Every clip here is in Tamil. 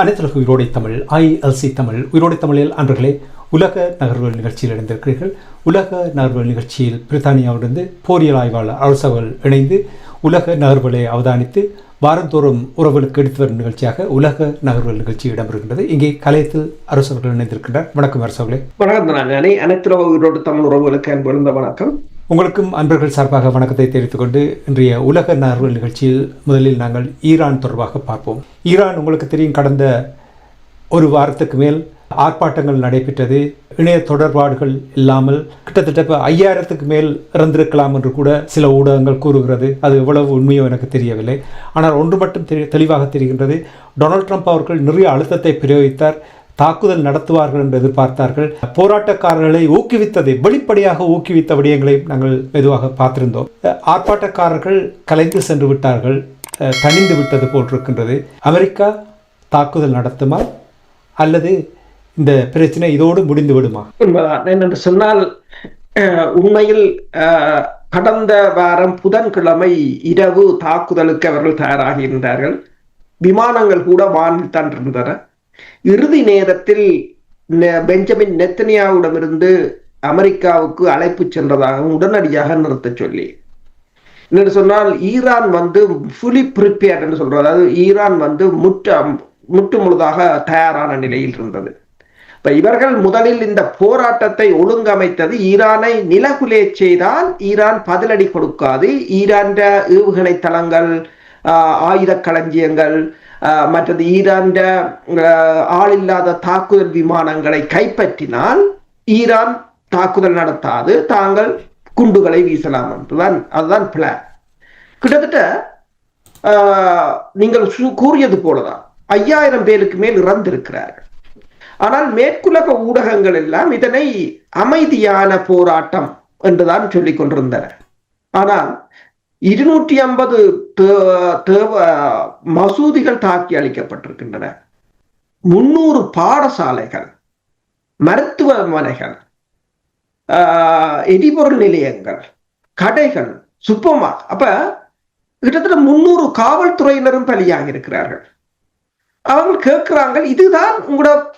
அனைத்துலக உயிரோடை தமிழ் ஐஎல்சி தமிழ் உயிரோடை தமிழில் அன்றுகளே உலக நகர்வுகள் நிகழ்ச்சியில் இணைந்திருக்கிறீர்கள். உலக நகர்வுகள் நிகழ்ச்சியில் பிரித்தானியாவிலிருந்து போரியல் ஆய்வாளர் அரசவர்கள் இணைந்து உலக நகர்வுகளை அவதானித்து வாரந்தோறும் உறவுகளுக்கு எடுத்து வரும் நிகழ்ச்சியாக உலக நகர்வுகள் நிகழ்ச்சி இடம்பெறுகின்றது. இங்கே கலையத்தில் அரசவர்கள் இணைந்திருக்கின்றார். வணக்கம் அரசவர்களே வணக்கம் அனைத்துலக உயிரோடு தமிழ் உறவுகளுக்கு அன்பு வணக்கம். உங்களுக்கும் அன்பர்கள் சார்பாக வணக்கத்தை தெரிவித்துக் கொண்டு இன்றைய உலக நார்வல் நிகழ்ச்சியில் முதலில் நாங்கள் ஈரான் தொடர்பாக பார்ப்போம். ஈரான் உங்களுக்கு தெரியும் கடந்த ஒரு வாரத்துக்கு மேல் ஆர்ப்பாட்டங்கள் நடைபெற்றது. இணைய தொடர்பாடுகள் இல்லாமல் கிட்டத்தட்ட இப்போ ஐயாயிரத்துக்கு மேல் இறந்திருக்கலாம் என்று கூட சில ஊடகங்கள் கூறுகிறது. அது எவ்வளவு உண்மையோ எனக்கு தெரியவில்லை. ஆனால் ஒன்று மட்டும் தெளிவாக தெரிகின்றது. டொனால்ட் ட்ரம்ப் அவர்கள் நிறைய அழுத்தத்தை பிரயோகித்தார். தாக்குதல் நடத்துவார்கள் என்று எதிர்பார்த்தார்கள். போராட்டக்காரர்களை ஊக்குவித்ததை வெளிப்படையாக ஊக்குவித்த விடயங்களை நாங்கள் மெதுவாக பார்த்திருந்தோம். ஆர்ப்பாட்டக்காரர்கள் கலைந்து சென்று விட்டார்கள். தனிந்து விட்டது போன்றிருக்கின்றது அமெரிக்கா தாக்குதல் நடத்துமா? அல்லது இந்த பிரச்சனை இதோடு முடிந்து விடுமா? உண்மைதான் என்னென்று சொன்னால் உண்மையில் கடந்த வாரம் புதன்கிழமை இரவு தாக்குதலுக்கு அவர்கள் தயாராகி இருந்தார்கள் விமானங்கள் கூட வானில் தான் இருந்தன. இறுதி நேரத்தில் பெஞ்சமின் நெத்தனியாவிடமிருந்து அமெரிக்காவுக்கு அழைப்பு சென்றதாகவும் உடனடியாக நிறுத்த சொல்லி. என்று சொன்னால் ஈரான் வந்து ஃபுலி ப்ரிப்பேர்ட் என்று சொல்றது அதாவது ஈரான் வந்து முற்ற முற்று முழுதாக தயாரான நிலையில் இருந்தது. இப்ப இவர்கள் முதலில் இந்த போராட்டத்தை ஒழுங்கமைத்தது ஈரானை நிலகுலே செய்தால் ஈரான் பதிலடி கொடுக்காது. ஈரான் ஏவுகணை தளங்கள் ஆயுத களஞ்சியங்கள் மற்றது ஈரான் ஆளில்லாத தாக்குதல் விமானங்களை கைப்பற்றினால் ஈரான் தாக்குதல் நடத்தாது தாங்கள் குண்டுகளை வீசலாம் என்றுதான் அதுதான் பிளான் கிட்டத்தட்ட நீங்கள் கூறியது போலதான். ஐயாயிரம் பேருக்கு மேல் இறந்திருக்கிறார்கள். ஆனால் மேற்குலக ஊடகங்கள் எல்லாம் இதனை அமைதியான போராட்டம் என்றுதான் சொல்லிக் கொண்டிருந்தன. ஆனால் இருநூற்றி ஐம்பது மசூதிகள் தாக்கி அளிக்கப்பட்டிருக்கின்றன முன்னூறு பாடசாலைகள் மருத்துவமனைகள் எரிபொருள் நிலையங்கள் கடைகள் சுப்பமா அப்ப கிட்டத்தட்ட முன்னூறு காவல்துறையினரும் பலியாக இருக்கிறார்கள் அவங்க கேட்கிறாங்க இதுதான் உங்களோட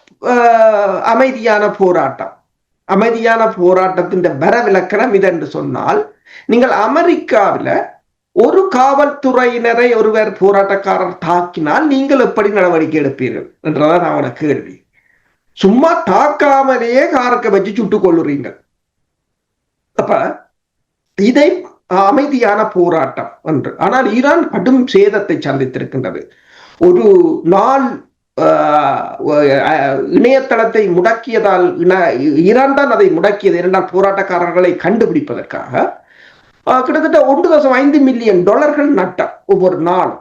அமைதியான போராட்டம். அமைதியான போராட்டத்தின் வரவிலக்கணம் இதென்று சொன்னால் நீங்கள் அமெரிக்காவில் ஒரு காவல்துறையினரை ஒருவர் போராட்டக்காரர் தாக்கினால் நீங்கள் எப்படி நடவடிக்கை எடுப்பீர்கள்? என்றதான் அவன கேள்வி. சும்மா தாக்காமலேயே காரக்க வச்சு சுட்டுக் கொள்ளுறீங்க அப்ப இதை அமைதியான போராட்டம் என்று. ஆனால் ஈரான் கடும் சேதத்தை சந்தித்திருக்கின்றது. ஒரு நாள் இணையதளத்தை முடக்கியதால் ஈரான் தான் அதை முடக்கியது. இரண்டாம் போராட்டக்காரர்களை கண்டுபிடிப்பதற்காக கிட்டத்தட்ட ஒன்று தசம் ஐந்து மில்லியன் டாலர்கள் நட்டார் ஒவ்வொரு நாளும்.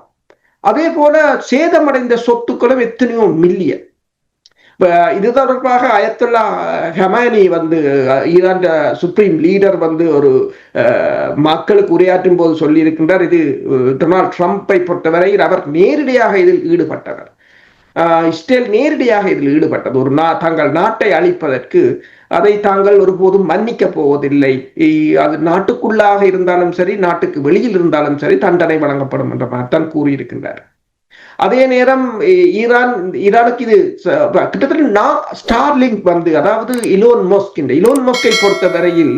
அதே போல சேதமடைந்த சொத்துக்களும் எத்தனையோ மில்லியன். இது தொடர்பாக அயத்துல்லா ஹமானி வந்து ஈரான் சுப்ரீம் லீடர் வந்து ஒரு மக்களுக்கு உரையாற்றும் போது சொல்லியிருக்கின்றார். இது டொனால்ட் ட்ரம்ப்பை பொறுத்தவரையில் அவர் நேரடியாக இதில் ஈடுபட்டவர். இஸ்ரேல் நேரடியாக இதில் ஈடுபட்டது. ஒரு நா தங்கள் நாட்டை அழிப்பதற்கு அதை தாங்கள் ஒருபோதும் மன்னிக்க போவதில்லை. அது நாட்டுக்குள்ளாக இருந்தாலும் சரி நாட்டுக்கு வெளியில் இருந்தாலும் சரி தண்டனை வழங்கப்படும் என்ற தான் கூறியிருக்கின்றார். அதே நேரம் ஈரான் ஈரானுக்கு இது கிட்டத்தட்ட நான் ஸ்டார்லிங்க் வந்து அதாவது இலோன் மோஸ்க் இந்த இலோன் மோஸ்கை பொறுத்த வரையில்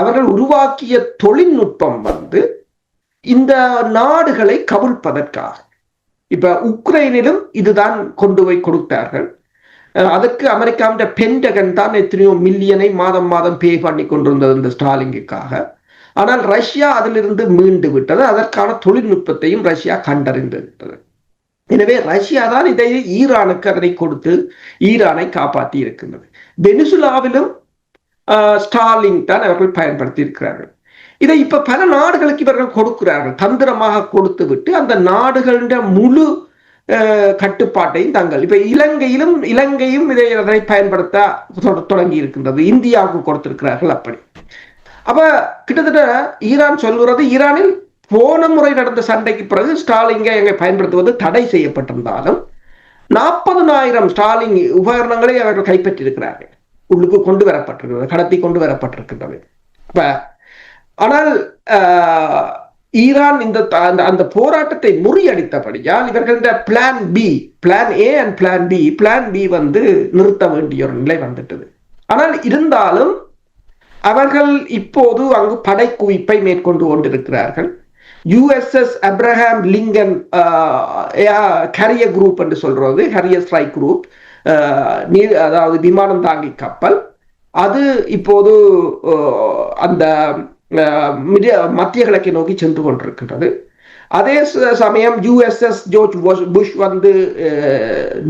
அவர்கள் உருவாக்கிய தொழில்நுட்பம் வந்து இந்த நாடுகளை கவிழ்ப்பதற்காக. இப்ப உக்ரைனிலும் இதுதான் கொண்டு போய் கொடுத்தார்கள். அதற்கு அமெரிக்காவின் பென்டகன் தான் எத்தனையோ மில்லியனை மாதம் மாதம் பே பண்ணி கொண்டிருந்தது இந்த ஸ்டாலிங்குக்காக ஆனால் ரஷ்யா அதிலிருந்து மீண்டு விட்டது. அதற்கான தொழில்நுட்பத்தையும் ரஷ்யா கண்டறிந்து விட்டது. எனவே ரஷ்யா தான் இதை ஈரானுக்கு அதனை கொடுத்து ஈரானை காப்பாற்றி இருக்கின்றது. வெனிசுலாவிலும் ஸ்டாலிங் தான் அவர்கள் பயன்படுத்தி இருக்கிறார்கள். இதை இப்ப பல நாடுகளுக்கு இவர்கள் கொடுக்கிறார்கள். தந்திரமாக கொடுத்து விட்டு அந்த நாடுகளின் முழு கட்டுப்பாட்டையும் தங்கள். இப்ப இலங்கையிலும் இலங்கையும் இதை அதை பயன்படுத்த தொடங்கி இருக்கின்றது இந்தியாவுக்கு கொடுத்திருக்கிறார்கள் அப்படி. அப்ப கிட்டத்தட்ட ஈரான் சொல்கிறது ஈரானில் போன முறை நடந்த சண்டைக்கு பிறகு ஸ்டாலிங்கை எங்க பயன்படுத்துவது தடை செய்யப்பட்டிருந்தாலும் நாற்பதனாயிரம் ஸ்டாலிங் உபகரணங்களை அவர்கள் கைப்பற்றியிருக்கிறார்கள். உள்ளுக்கு கொண்டு வரப்பட்டிருக்கிறது கடத்தி கொண்டு வரப்பட்டிருக்கின்றது. இப்ப ஆனால் ஈரான் இந்த த- அந்த அந்த போராட்டத்தை முறியடித்தபடியால் இவர்கள plan B plan A and plan B plan B வந்து நிறுத்த வேண்டிய ஒரு நிலை வந்துட்டது. ஆனால் இருந்தாலும் அவர்கள் இப்போது அங்கு படைக்குவிப்பை மேற்கொண்டு கொண்டிருக்கிறார்கள். USS Abraham Lincoln carrier group என்று சொல்றது ஹரிய ஸ்ட்ரைக் குரூப் நீர் அதாவது விமானம் தாங்கி கப்பல். அது இப்போது uh, அந்த மத்திய கிழக்கை நோக்கி சென்று கொண்டிருக்கின்றது. அதே ச- சமயம் யுஎஸ்எஸ் ஜோர்ஜ் புஷ்- வந்து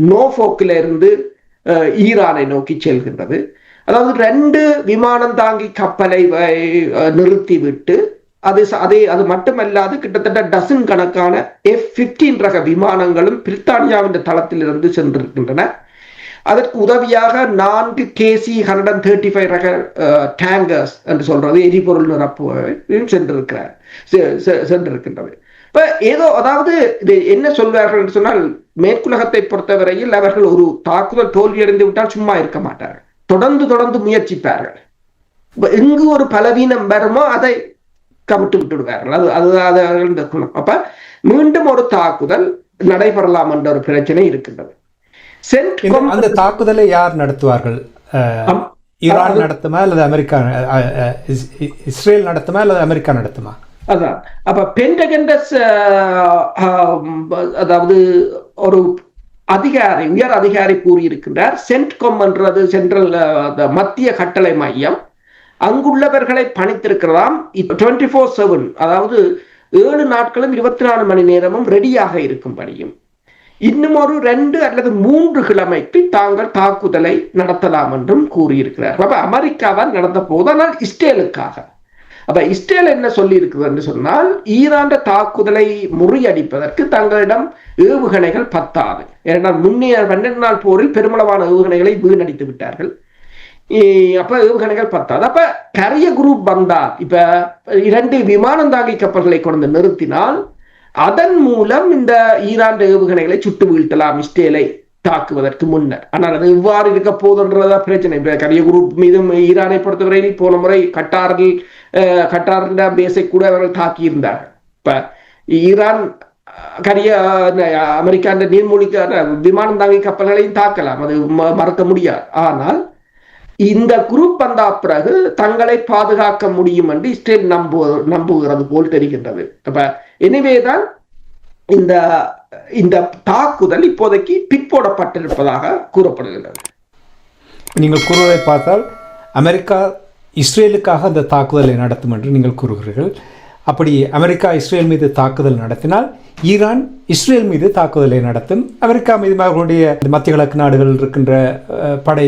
நோஃபோக்கில் இருந்து ஈரானை நோக்கி செல்கின்றது. அதாவது ரெண்டு விமானம் தாங்கி கப்பலை நிறுத்திவிட்டு அது அதே அது மட்டுமல்லாது கிட்டத்தட்ட டசன் கணக்கான எஃப் பிப்டீன் ரக விமானங்களும் பிரித்தானியாவின் தளத்திலிருந்து சென்றிருக்கின்றன. அதற்கு உதவியாக நான்கு KC hundred and thirty five ரக டேங்கர்ஸ் என்று சொல்றது எரிபொருள் நிரப்புவையும் சென்றிருக்கிறார். செ- செ- சென்றிருக்கின்றது. இப்போ ஏதோ அதாவது இது என்ன சொல்வார்கள் என்று சொன்னால் மேற்குலகத்தை பொறுத்தவரையில் அவர்கள் ஒரு தாக்குதல் தோல்வியடைந்து விட்டால் சும்மா இருக்க மாட்டார்கள். தொடர்ந்து தொடர்ந்து முயற்சிப்பார்கள். இப்ப எங்கு ஒரு பலவீனம் வருமோ அதை கவிட்டு விட்டுடுவார்கள். அது அது அது அவர்கள் இந்த குணம். அப்ப மீண்டும் ஒரு தாக்குதல் நடைபெறலாம் என்ற ஒரு பிரச்சனை இருக்கின்றது. சென்ட் அந்த தாக்குதலை யார் நடத்துவார்கள். ஈரான் நடத்துமா அல்லது அமெரிக்கா இஸ்ரேல் நடத்துமா அல்லது அமெரிக்கா நடத்துமா? அதான். அப்ப பென்டகண்டஸ் அதாவது ஒரு அதிகாரி உயர் அதிகாரி கூறியிருக்கின்றார் சென்ட்கொம் என்றது சென்ட்ரல் மத்திய கட்டளை மையம். அங்குள்ளவர்களை பணித்திருக்கிறதாம். டுவெண்ட்டி ஃபோர் செவன் அதாவது ஏழு நாட்களும் இருபத்தி நாலு மணி நேரமும் ரெடியாக இருக்கும்படியும் இன்னும் ஒரு ரெண்டு அல்லது மூன்று கிழமைக்கு தாங்கள் தாக்குதலை நடத்தலாம் என்றும் கூறியிருக்கிறார். அப்ப அமெரிக்காவால் நடந்த போது ஆனால் இஸ்ரேலுக்காக. அப்ப இஸ்ரேல் என்ன சொல்லி இருக்குது என்று சொன்னால் ஈரான் தாக்குதலை முறியடிப்பதற்கு தங்களிடம் ஏவுகணைகள் பத்தாது. ஏனென்றால் முன்னைய பன்னெண்டு நாள் போரில் பெருமளவான ஏவுகணைகளை வீணடித்து விட்டார்கள். அப்ப ஏவுகணைகள் பத்தாது. அப்ப கரிய குரூப் வந்தால் இப்ப இரண்டு விமானம் தாங்கி கப்பல்களை கொண்டு நிறுத்தினால் அதன் மூலம் இந்த ஈரான் ஏவுகணைகளை சுட்டு வீழ்த்தலாம் இஸ்ரேலை தாக்குவதற்கு முன்னர். ஆனால் அது இவ்வாறு இருக்க போதுன்றதா பிரச்சனை. கரிய குரூப் மீதும் ஈரானை பொறுத்தவரையில் போன முறை கட்டாரில் அஹ், கட்டாரின் பேசை கூட அவர்கள் தாக்கியிருந்தார்கள். இப்ப ஈரான் கரிய அஹ், அமெரிக்கா அந்த நீர்மூழ்கி விமானம் தாங்கி கப்பல்களையும் தாக்கலாம். அது ம- மறக்க முடியாது. ஆனால் இந்த குரூப் வந்த பிறகு தங்களை பாதுகாக்க முடியும் என்று இஸ்ரேல் நம்பு நம்புகிறது போல் தெரிகின்றது. அப்ப எனவேதான் இந்த இந்த தாக்குதல் இப்போதைக்கு பிற்போடப்பட்டிருப்பதாக கூறப்படுகின்றது. நீங்கள் கூறுவதை பார்த்தால் அமெரிக்கா இஸ்ரேலுக்காக அந்த தாக்குதலை நடத்தும் என்று நீங்கள் கூறுகிறீர்கள். அப்படி அமெரிக்கா இஸ்ரேல் மீது தாக்குதல் நடத்தினால் ஈரான் இஸ்ரேல் மீது தாக்குதலை நடத்தும். அமெரிக்கா மீது அவர்களுடைய மத்திய கிழக்கு நாடுகள் இருக்கின்ற அஹ், படை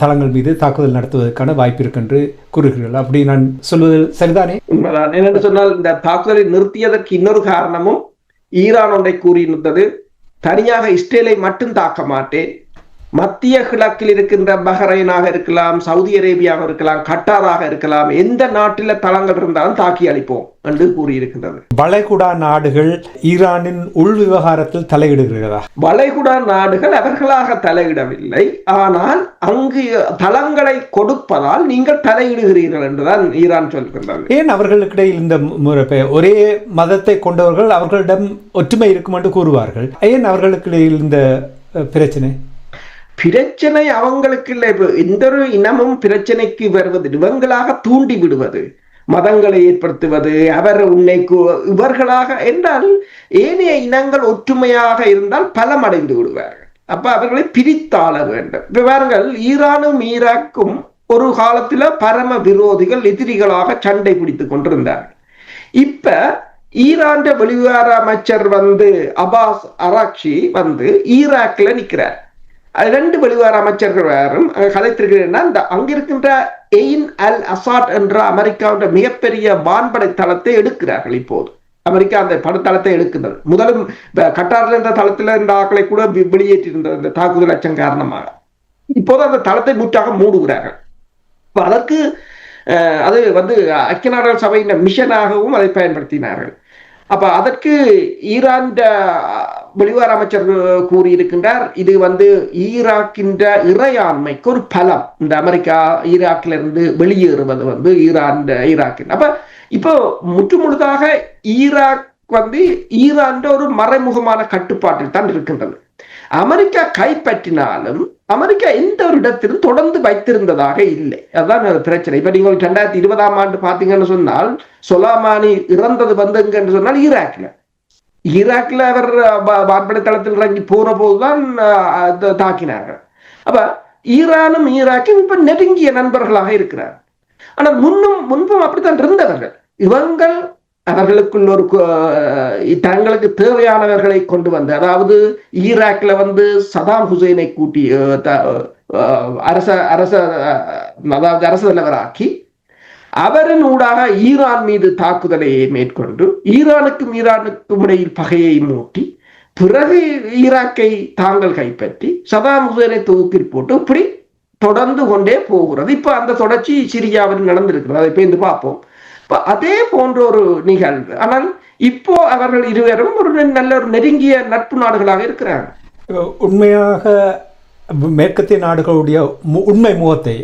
தளங்கள் மீது தாக்குதல் நடத்துவதற்கான வாய்ப்பு இருக்கு என்று கூறுகிறீர்கள். அப்படி நான் சொல்வது சரிதானே? உண்மைதான். என்னென்று சொன்னால் இந்த தாக்குதலை நிறுத்தியதற்கு இன்னொரு காரணமும் ஈரான் ஒன்றை கூறியிருந்தது. தனியாக இஸ்ரேலை மட்டும் தாக்க மாட்டேன். மத்திய கிழக்கில் இருக்கின்ற பஹ்ரைனாக இருக்கலாம் சவுதி அரேபியாவாக இருக்கலாம் கட்டாராக இருக்கலாம் எந்த நாட்டில தளங்கள் இருந்தாலும் தாக்கி அளிப்போம் என்று கூறியிருக்கின்றது. வளைகுடா நாடுகள் ஈரானின் உள் விவகாரத்தில் தலையிடுகிறதா? வளைகுடா நாடுகள் அவர்களாக தலையிடவில்லை. ஆனால் அங்கு தளங்களை கொடுப்பதால் நீங்கள் தலையிடுகிறீர்கள் என்றுதான் ஈரான் சொல்கின்றது. ஏன் அவர்களுக்கிடையில் இந்த முறை ஒரே மதத்தை கொண்டவர்கள் அவர்களிடம் ஒற்றுமை இருக்கும் என்று கூறுவார்கள்? ஏன் அவர்களுக்கிடையில் இந்த பிரச்சனை? பிரச்சனை அவங்களுக்கு இல்லை. எந்த ஒரு இனமும் பிரச்சனைக்கு வருவது இவங்களாக தூண்டி விடுவது மதங்களை ஏற்படுத்துவது அவர் உன்னை இவர்களாக என்றால் ஏனைய இனங்கள் ஒற்றுமையாக இருந்தால் பலம் அடைந்து விடுவார்கள். அப்ப அவர்களை பிரித்தாள வேண்டும். இப்ப பாருங்கள் ஈரானும் ஈராக்கும் ஒரு காலத்துல பரம விரோதிகள் எதிரிகளாக சண்டை பிடித்துக் கொண்டிருந்தார்கள். இப்ப ஈரான் வெளிவார அமைச்சர் வந்து அபாஸ் அராக்ஷி வந்து ஈராக்ல நிக்கிறார் ரெண்டு வெளிவார அமைச்சர்கள் வேறும் கதைத்திருக்கிறேன்னா இந்த அங்கிருக்கின்ற எயின் அல் அசாட் என்ற அமெரிக்காவுடைய மிகப்பெரிய வான்படை தளத்தை எடுக்கிறார்கள் இப்போது. அமெரிக்கா அந்த படத்தளத்தை எடுக்கின்றது. முதலும் கட்டாரில் இருந்த தளத்தில் இந்த ஆக்களை கூட வெ- வெளியேற்றிருந்தது இந்த தாக்குதல் அச்சம் காரணமாக. இப்போது அந்த தளத்தை முற்றாக மூடுகிறார்கள். அதற்கு அஹ், அது வந்து ஐக்கிய நாடுகள் சபையின் மிஷனாகவும் அதை பயன்படுத்தினார்கள். அப்ப அதற்கு ஈரான் வெளிவார அமைச்சர் கூறியிருக்கின்றார் இது வந்து ஈராக்கின்ற இறையாண்மைக்கு ஒரு பலம். இந்த அமெரிக்கா ஈராக்ல இருந்து வெளியேறுவது வந்து ஈரான் ஈராக்கின். அப்ப இப்போ முற்றுமுழுதாக ஈராக் வந்து ஈரான் ஒரு மறைமுகமான கட்டுப்பாட்டில் தான் இருக்கின்றது. அமெரிக்கா கைப்பற்றினாலும் அமெரிக்கா எந்த ஒரு இடத்திலும் தொடர்ந்து வைத்திருந்ததாக இல்லை. அதுதான் ஒரு பிரச்சனை. இப்ப நீங்கள் ரெண்டாயிரத்தி இருபதாம் ஆண்டு பாத்தீங்கன்னு சொன்னால் சொலாமானி இறந்தது வந்ததுன்னு சொன்னால் ஈராக்ல ஈராக்ல அவர் வான்படை தளத்தில் இறங்கி போன போதுதான் தாக்கினார்கள். அப்ப ஈரானும் ஈராக்கும் இப்ப நெருங்கிய நண்பர்களாக இருக்கிறார் ஆனால் முன்னும் முன்பும் அப்படித்தான் இருந்தவர்கள். இவங்கள் அவர்களுக்குள்ள ஒரு தங்களுக்கு தேவையானவர்களை கொண்டு வந்து அதாவது ஈராக்ல வந்து சதாம் ஹுசைனை கூட்டி அரச அரச அதாவது அரச தலைவராக்கி அவரின் ஊடாக ஈரான் மீது தாக்குதலை மேற்கொண்டு ஈரானுக்கும் ஈரானுக்கும் இடையில் பகையை மூட்டி பிறகு ஈராக்கை தாங்கள் கைப்பற்றி சதாம் ஹுசேனை தொகுப்பில் போட்டு இப்படி தொடர்ந்து கொண்டே போகிறது. இப்ப அந்த தொடர்ச்சி சிரியாவில் நடந்திருக்கிறது. அதை பேர்ந்து பார்ப்போம். அதே போன்ற ஒரு நிகழ்வு. ஆனால் இப்போ அவர்கள் இருவரும் ஒரு நல்ல ஒரு நெருங்கிய நட்பு நாடுகளாக இருக்கிறாங்க. உண்மையாக மேற்கத்திய நாடுகளுடைய உண்மை முகத்தை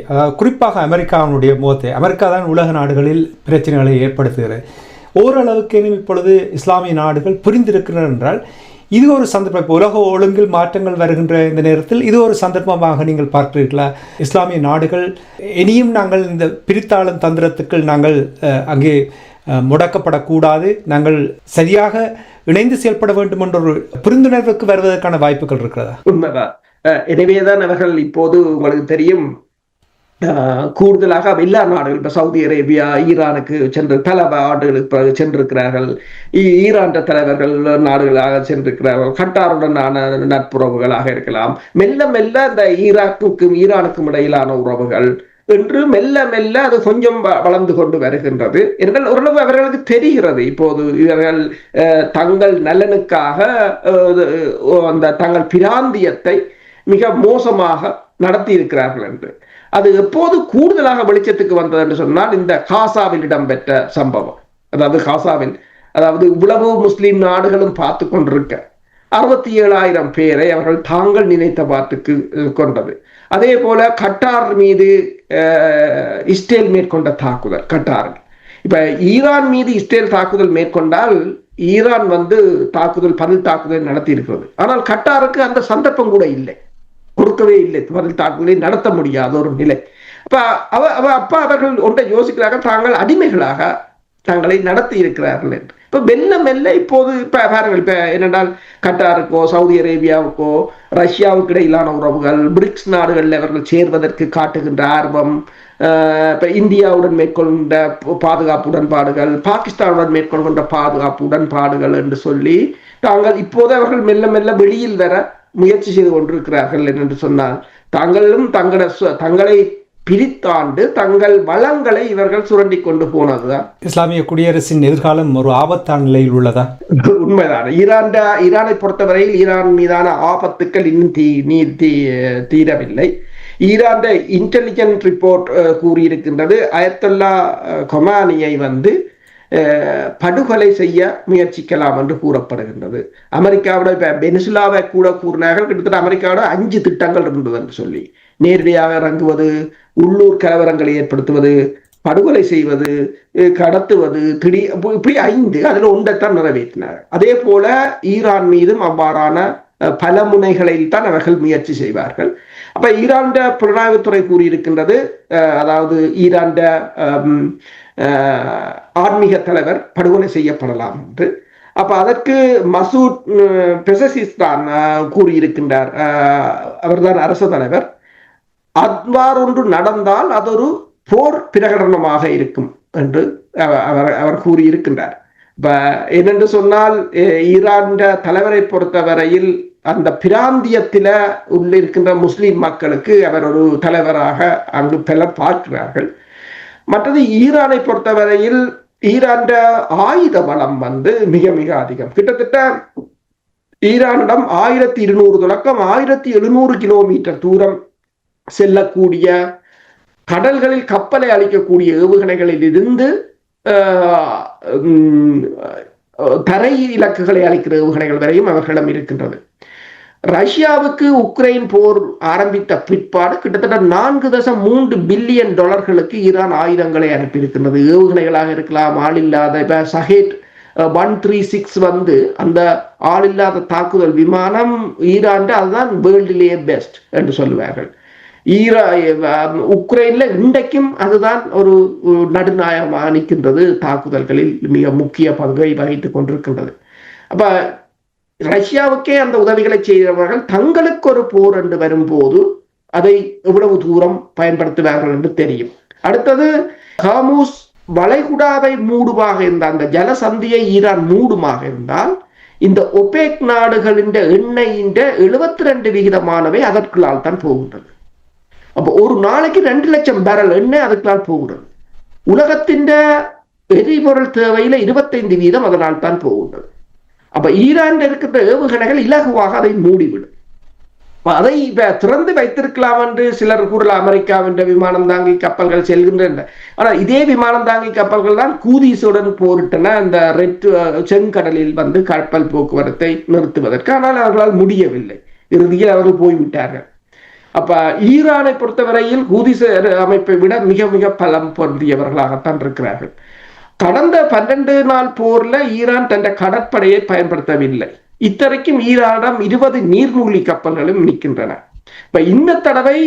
குறிப்பாக அமெரிக்காவினுடைய முகத்தை அமெரிக்கா தான் உலக நாடுகளில் பிரச்சனைகளை ஏற்படுத்துகிறது. ஓரளவுக்கு இப்பொழுது இஸ்லாமிய நாடுகள் புரிந்திருக்கிறது என்றால் இது ஒரு சந்தர்ப்பம். இப்போ உலக ஒழுங்கில் மாற்றங்கள் வருகின்ற இந்த நேரத்தில் இது ஒரு சந்தர்ப்பமாக நீங்கள் பார்க்கிறீர்களா? இஸ்லாமிய நாடுகள் இனியும் நாங்கள் இந்த பிரித்தாளும் தந்திரத்துக்குள் நாங்கள் அங்கே முடக்கப்படக்கூடாது. நாங்கள் சரியாக இணைந்து செயல்பட வேண்டும் என்ற ஒரு புரிந்துணர்வுக்கு வருவதற்கான வாய்ப்புகள் இருக்கிறதா? உண்மைதான். எனவேதான் அவர்கள் இப்போது உங்களுக்கு தெரியும் கூடுதலாக எல்லா நாடுகள் இப்போ சவுதி அரேபியா ஈரானுக்கு சென்று பல ஆண்டுகளுக்கு சென்றிருக்கிறார்கள். ஈரான் தலைவர்கள் நாடுகளாக சென்றிருக்கிறார்கள். கட்டாருடனான நட்புறவுகளாக இருக்கலாம். மெல்ல மெல்ல இந்த ஈராக்குக்கும் ஈரானுக்கும் இடையிலான உறவுகள் என்று மெல்ல மெல்ல அது கொஞ்சம் வளர்ந்து கொண்டு வருகின்றது. என்றால் ஓரளவு அவர்களுக்கு தெரிகிறது. இப்போது இவர்கள் தங்கள் நலனுக்காக அந்த தங்கள் பிராந்தியத்தை மிக மோசமாக நடத்தி இருக்கிறார்கள் என்று. அது எப்போது கூடுதலாக வெளிச்சத்துக்கு வந்தது என்று சொன்னால் இந்த காசாவில் இடம்பெற்ற சம்பவம். அதாவது காசாவில் அதாவது இவ்வளவு முஸ்லீம் நாடுகளும் பார்த்து கொண்டிருக்க. அறுபத்தி ஏழாயிரம் பேரை அவர்கள் தாங்கள் நினைத்த பார்த்துக்கு கொண்டது. அதே போல கட்டார் மீது இஸ்ரேல் மேற்கொண்ட தாக்குதல் கட்டாரில். இப்ப ஈரான் மீது இஸ்ரேல் தாக்குதல் மேற்கொண்டால் ஈரான் வந்து தாக்குதல் பதில் தாக்குதல் நடத்தி இருக்கிறது ஆனால் கட்டாருக்கு அந்த சந்தர்ப்பம் கூட இல்லை. கொடுக்கவே இல்லை. பதில் தாக்குதலை நடத்த முடியாத ஒரு நிலை. அப்ப அவ அவ அப்பா அவர்கள் ஒன்றை யோசிக்கிறார்கள். தாங்கள் அடிமைகளாக தங்களை நடத்தி இருக்கிறார்கள் என்று. இப்ப மெல்ல மெல்ல இப்போது இப்ப பாருங்கள். இப்ப என்னென்றால் கட்டாருக்கோ சவுதி அரேபியாவுக்கோ ரஷ்யாவுக்கு இடையிலான உறவுகள் பிரிக்ஸ் நாடுகளில் அவர்கள் சேர்வதற்கு காட்டுகின்ற ஆர்வம் இப்ப இந்தியாவுடன் மேற்கொண்ட பாதுகாப்பு உடன்பாடுகள் பாகிஸ்தானுடன் மேற்கொள்கின்ற பாதுகாப்பு உடன்பாடுகள் என்று சொல்லி தாங்கள் இப்போது அவர்கள் மெல்ல மெல்ல வெளியில் வர முயற்சி செய்து கொண்டிருக்கிறார்கள் என்று சொன்னால் தாங்களும் தங்கள தங்களை பிரித்தாண்டு தங்கள் வளங்களை இவர்கள் சுரண்டி கொண்டு போனதுதான். இஸ்லாமிய குடியரசின் எதிர்காலம் ஒரு ஆபத்தான நிலையில் உள்ளதா? உண்மைதான். ஈரான் ஈரானை பொறுத்தவரையில் ஈரான் மீதான ஆபத்துக்கள் இன்னும் தீ நீர் தீ தீரவில்லை. ஈரான் இன்டெலிஜென்ட் ரிப்போர்ட் கூறியிருக்கின்றது. அயத்தல்லா கொமானியை வந்து படுகொலை செய்ய முயற்சிக்கலாம் என்று கூறப்படுகின்றது அமெரிக்காவோட இப்ப பெனிசுலாவை கூட கூறினார்கள் கிட்டத்தட்ட அமெரிக்காவோட அஞ்சு திட்டங்கள் இருந்தது என்று சொல்லி நேரடியாக இறங்குவது உள்ளூர் கலவரங்களை ஏற்படுத்துவது படுகொலை செய்வது கடத்துவது திடீ இப்படி ஐந்து அதில் ஒன்றைத்தான் நிறைவேற்றினார் அதே போல ஈரான் மீதும் அவ்வாறான பல முனைகளில் தான் அவர்கள் முயற்சி செய்வார்கள் அப்ப ஈரான்ட புலனாய்வுத்துறை கூறியிருக்கின்றது அதாவது ஈரான்ட ஆன்மீக தலைவர் படுகொலை செய்யப்படலாம் என்று. அப்ப அதற்கு மசூத் பெசசிஸ்தான் கூறியிருக்கின்றார். அவர்தான் அரச தலைவர். அத்வார் ஒன்று நடந்தால் அது ஒரு போர் பிரகடனமாக இருக்கும் என்று அவர் அவர் கூறியிருக்கின்றார். இப்ப என்னென்று சொன்னால் ஈரான் தலைவரை பொறுத்தவரையில் அந்த பிராந்தியத்தில உள்ள இருக்கின்ற முஸ்லிம் மக்களுக்கு அவர் ஒரு தலைவராக அங்கு பலர் பார்க்கிறார்கள். மற்றது ஈரானை பொறுத்தவரையில் ஈரான் ஆயுத பலம் வந்து மிக மிக அதிகம். கிட்டத்தட்ட ஈரானிடம் ஆயிரத்தி இருநூறு தொடக்கம் ஆயிரத்தி எழுநூறு கிலோமீட்டர் தூரம் செல்லக்கூடிய கடல்களில் கப்பலை அளிக்கக்கூடிய ஏவுகணைகளில் இருந்து தரை இலக்குகளை அளிக்கிற ஏவுகணைகள் வரையும் அவர்களிடம் இருக்கின்றது. ரஷ்யாவுக்கு உக்ரைன் போர் ஆரம்பித்த பிற்பாடு கிட்டத்தட்ட நான்கு தசம் மூன்று பில்லியன் டாலர்களுக்கு ஈரான் ஆயுதங்களை அனுப்பியிருக்கின்றது. ஏவுகணைகளாக இருக்கலாம் ஆளில்லாத இப்ப சஹேட் ஒன் த்ரீ சிக்ஸ் வந்து அந்த ஆளில்லாத தாக்குதல் விமானம் ஈரான் அதுதான் வேர்ல்டிலேயே பெஸ்ட் என்று சொல்லுவார்கள். ஈரா உக்ரைன்ல இன்றைக்கும் அதுதான் ஒரு நடுநாயகமாக நிற்கின்றது. தாக்குதல்களில் மிக முக்கிய பங்கை வகித்துக் கொண்டிருக்கின்றது. அப்ப ரஷ்யாவுக்கே அந்த உதவிகளை செய்தவர்கள் தங்களுக்கு ஒரு போர் என்று வரும்போது அதை எவ்வளவு தூரம் பயன்படுத்துவார்கள் என்று தெரியும். அடுத்தது ஹாமூஸ் வளைகுடாவை மூடுமாக இருந்த அந்த ஜலசந்தியை ஈரான் மூடுமாக இருந்தால் இந்த ஒபேக் நாடுகளின் எண்ணெயின் எழுபத்தி ரெண்டு விகிதமானவை அதற்குள்ளால் தான் போகின்றது. அப்போ ஒரு நாளைக்கு ரெண்டு லட்சம் பேரல் எண்ணெய் அதுக்குள்ளால் போகிறது உலகத்தின் எரிபொருள் தேவையில இருபத்தைந்து வீதம் அதனால் தான் போகின்றது. அப்ப ஈரான் இருக்கின்ற ஏவுகணைகள் இலகுவாக அதை மூடிவிடும். அதை இப்ப திறந்து வைத்திருக்கலாம் என்று சிலர் கூறலாம் அமெரிக்காவின் விமானம் தாங்கி கப்பல்கள் செல்கின்றன. ஆனால் இதே விமானம் தாங்கி கப்பல்கள் தான் கூதிசுடன் போரிட்டன. அந்த ரெட் செங்கடலில் வந்து கப்பல் போக்குவரத்தை நிறுத்துவதற்கு ஆனால் அவர்களால் முடியவில்லை. இறுதியில் அவர்கள் போய்விட்டார்கள். அப்ப ஈரானை பொறுத்தவரையில் கூதிச அமைப்பை விட மிக மிக பலம் பொருந்தியவர்களாகத்தான் இருக்கிறார்கள். கடந்த பன்னெண்டு நாள் போர்ல ஈரான் தன் கடற்படையை பயன்படுத்தவில்லை. இத்தரைக்கும் ஈரானிடம் இருபது நீர்மூழ்கி கப்பல்களும் நிற்கின்றன. இப்ப இந்த தடவை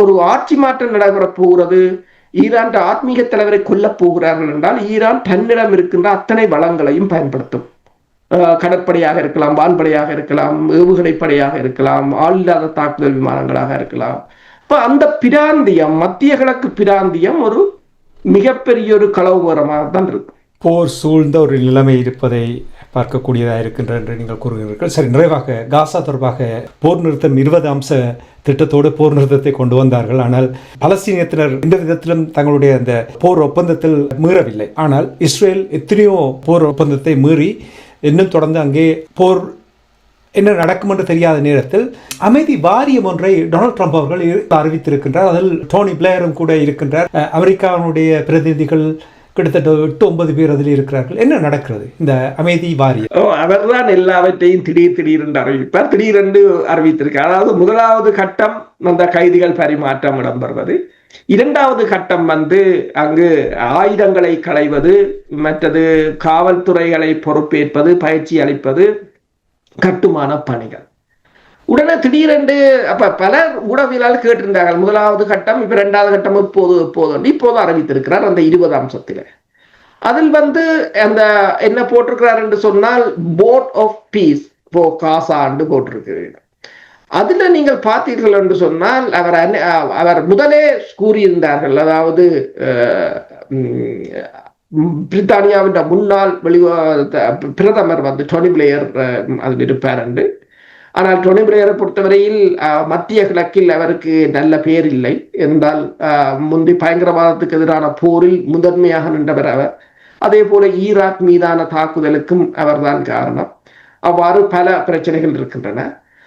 ஒரு ஆட்சி மாற்றம் நடைபெற போகிறது. ஈரான் ஆத்மீக தலைவரை கொல்ல போகிறார்கள் என்றால் ஈரான் தன்னிடம் இருக்கின்ற அத்தனை வளங்களையும் பயன்படுத்தும். கடற்படையாக இருக்கலாம் வான்படையாக இருக்கலாம் ஏவுகணை படையாக இருக்கலாம் ஆளில்லாத தாக்குதல் விமானங்களாக இருக்கலாம். இப்ப அந்த பிராந்தியம் மத்திய கிழக்கு பிராந்தியம் ஒரு மிகப்பெரிய ஒரு கலவரமாக தான் இருக்கும் போர் சூழ்ந்த ஒரு நிலைமை இருப்பதை பார்க்கக்கூடியதாக இருக்கின்ற என்று நீங்கள் கூறுகிறீர்கள். சரி நிறைவாக காசா தொடர்பாக போர் நிறுத்தம் இருபது அம்ச திட்டத்தோடு போர் நிறுத்தத்தை கொண்டு வந்தார்கள். ஆனால் பலஸ்தீனியத்தினர் எந்த விதத்திலும் தங்களுடைய அந்த போர் ஒப்பந்தத்தில் மீறவில்லை. ஆனால் இஸ்ரேல் எத்தனையோ போர் ஒப்பந்தத்தை மீறி இன்னும் தொடர்ந்து அங்கே போர் என்ன நடக்கும் என்று தெரியாத நேரத்தில் அமைதி வாரியம் ஒன்றை டொனால்ட் ட்ரம்ப் அவர்கள் அறிவித்திருக்கின்றார். அதில் டோனி பிளேயரும் கூட இருக்கின்றார். அமெரிக்காவினுடைய பிரதிநிதிகள் கிட்டத்தட்ட எட்டு ஒன்பது பேர் அதில் இருக்கிறார்கள். என்ன நடக்கிறது இந்த அமைதி வாரியம்? அவர் அவர்தான் எல்லாவற்றையும் திடீர் திடீரென்று அறிவிப்பார். திடீரென்று அறிவித்திருக்கார் அதாவது முதலாவது கட்டம் அந்த கைதிகள் பரிமாற்றம் இடம்பெறுவது. இரண்டாவது கட்டம் வந்து அங்கு ஆயுதங்களை களைவது மற்றது காவல்துறைகளை பொறுப்பேற்பது பயிற்சி அளிப்பது கட்டுமான பணிகள். உடனே திடீரென்று அப்ப பல ஊடகவியலாளர் கேட்டிருந்தார்கள். முதலாவது கட்டம் இப்ப இரண்டாவது கட்டம் இப்போது இப்போது இப்போது அறிவித்திருக்கிறார் அந்த இருபது அம்சத்தில். அதில் வந்து அந்த என்ன போட்டிருக்கிறார் என்று சொன்னால் போட் ஆஃப் பீஸ் போ காசாண்டு போட்டிருக்கிறீர்கள். அதுல நீங்கள் பார்த்தீர்கள் என்று சொன்னால் அவர் அவர் முதலே கூறியிருந்தார்கள். அதாவது அஹ், உம், பிரித்தானியாவின் முன்னாள் வெளிவா பிரதமர் வந்து டொனி பிளேயர் அதில் இருப்பார் என்று ஆனால் டொனி பிளேயரை பொறுத்தவரையில் மத்திய கிழக்கில் அவருக்கு நல்ல பேர் இல்லை. என்றால் முந்தி பயங்கரவாதத்துக்கு எதிரான போரில் முதன்மையாக நின்றவர் அவர். அதே போல ஈராக் மீதான தாக்குதலுக்கும் அவர்தான் காரணம். அவ்வாறு பல பிரச்சனைகள் இருக்கின்றன.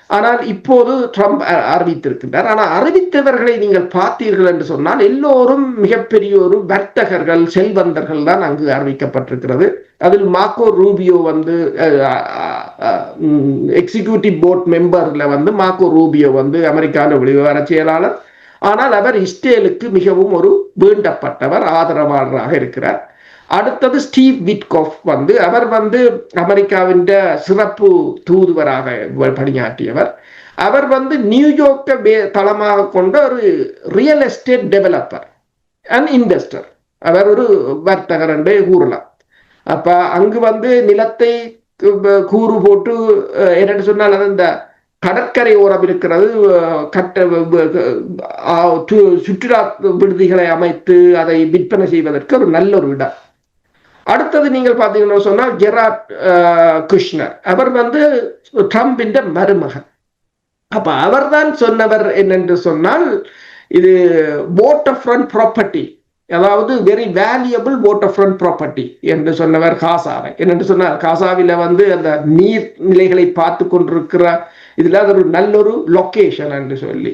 ஆனால் இப்போது ட்ரம்ப் அறிவித்திருக்கின்றார். ஆனால் அறிவித்தவர்களை நீங்கள் பார்த்தீர்கள் என்று சொன்னால் எல்லோரும் மிகப்பெரிய ஒரு வர்த்தகர்கள் செல்வந்தர்கள் தான் அங்கு அறிவிக்கப்பட்டிருக்கிறது. அதில் மாக்கோ ரூபியோ வந்து எக்ஸிக்யூட்டிவ் போர்ட் மெம்பர்ல வந்து மாக்கோ ரூபியோ வந்து அமெரிக்கான வெளிவர செயலாளர். ஆனால் அவர் இஸ்ரேலுக்கு மிகவும் ஒரு வேண்டப்பட்டவர் ஆதரவாளராக இருக்கிறார். அடுத்தது ஸ்டீவ் விட்கோஃப் வந்து அவர் வந்து அமெரிக்காவின் சிறப்பு தூதுவராக பணியாற்றியவர். அவர் வந்து நியூயார்க்கை தளமாக கொண்ட ஒரு real estate developer and investor அவர் ஒரு வர்த்தகர் என்றே கூறலாம். அப்ப அங்கு வந்து நிலத்தை கூறு போட்டு அஹ், என்னன்னு சொன்னால் அது இந்த கடற்கரை ஓரம் இருக்கிறது கட்ட சு- சுற்றுலா விடுதிகளை அமைத்து அதை விற்பனை செய்வதற்கு ஒரு நல்ல ஒரு இடம். அடுத்தது நீங்கள் பார்த்தீங்கன்னா சொன்னால் ஜெராட் கிருஷ்ணர். குஷ்னர் அவர் வந்து ட்ரம்பின் மருமகன். அப்ப அவர்தான் சொன்னவர் என்னென்று சொன்னால் இது வாட்டர் ஃப்ரண்ட் ப்ராப்பர்ட்டி அதாவது very valuable waterfront property என்று சொன்னவர் காசாவை. என்னென்று சொன்னார் காசாவில வந்து அந்த நீர் நிலைகளை பார்த்து கொண்டிருக்கிற இதுல அது ஒரு நல்ல ஒரு லொக்கேஷன் என்று சொல்லி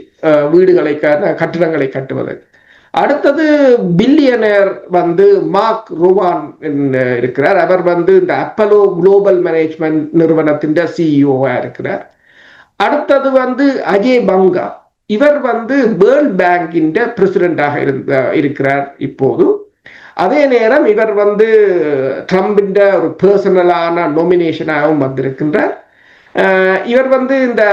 வீடுகளை க- கட்டிடங்களை கட்டுவதற்கு அடுத்தது பில்லியனர் வந்து மார்க் ரோவான் இருக்கிறார். அவர் வந்து இந்த அப்பலோ குளோபல் மேனேஜ்மெண்ட் நிறுவனத்தின் சிஇஓவா இருக்கிறார். அடுத்தது வந்து அஜய் பங்கா. இவர் வந்து வேர்ல்ட் பேங்கின் பிரசிடென்டாக இருந்த இருக்கிறார் இப்போது. அதே நேரம் இவர் வந்து ட்ரம்பின் ஒரு பர்சனலான நொமினேஷனாகவும் வந்திருக்கின்றார். இவர் வந்து இந்த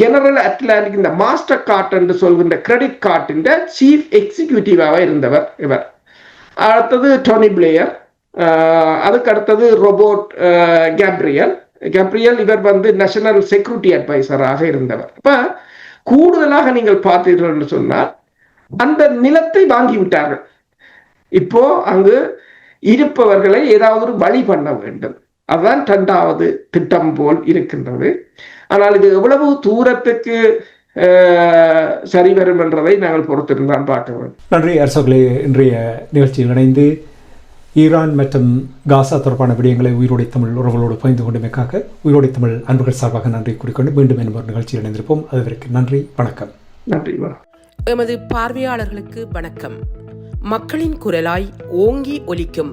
ஜெனரல் அட்லாண்டிக் இந்த மாஸ்டர் கார்ட் என்று சொல்கின்ற கிரெடிட் கார்டின் சீஃப் எக்ஸிக்யூட்டிவாக இருந்தவர் இவர். அடுத்தது டோனி பிளேயர் அதுக்கு அடுத்தது ரோபோட் கேப்ரியல் கேப்ரியல் இவர் வந்து நேஷனல் செக்யூரிட்டி அட்வைசராக இருந்தவர். இப்ப கூடுதலாக நீங்கள் பார்த்தீர்கள் என்று சொன்னால் அந்த நிலத்தை வாங்கி விட்டார்கள். இப்போ அங்கு இருப்பவர்களை ஏதாவது ஒரு வழி பண்ண வேண்டும். அதுதான் இரண்டாவது திட்டம் போல் இருக்கின்றது. ஆனால் இது எவ்வளவு தூரத்துக்கு சரி வரும் என்றதை நாங்கள் பொறுத்திருந்தான் பார்க்க வேண்டும். நன்றி அரசர்களே. இன்றைய நிகழ்ச்சியில் இணைந்து ஈரான் மற்றும் காசா தொடர்பான விடயங்களை உயிரோடை தமிழ் உறவுகளோடு பகிர்ந்து கொண்டமைக்காக உயிரோடை தமிழ் அன்புகள் சார்பாக நன்றி கூறிக்கொண்டு மீண்டும் ஒரு நிகழ்ச்சியில் இணைந்திருப்போம். அதுவரைக்கு நன்றி வணக்கம். நன்றி வணக்கம். எமது பார்வையாளர்களுக்கு வணக்கம். மக்களின் குரலாய் ஓங்கி ஒலிக்கும்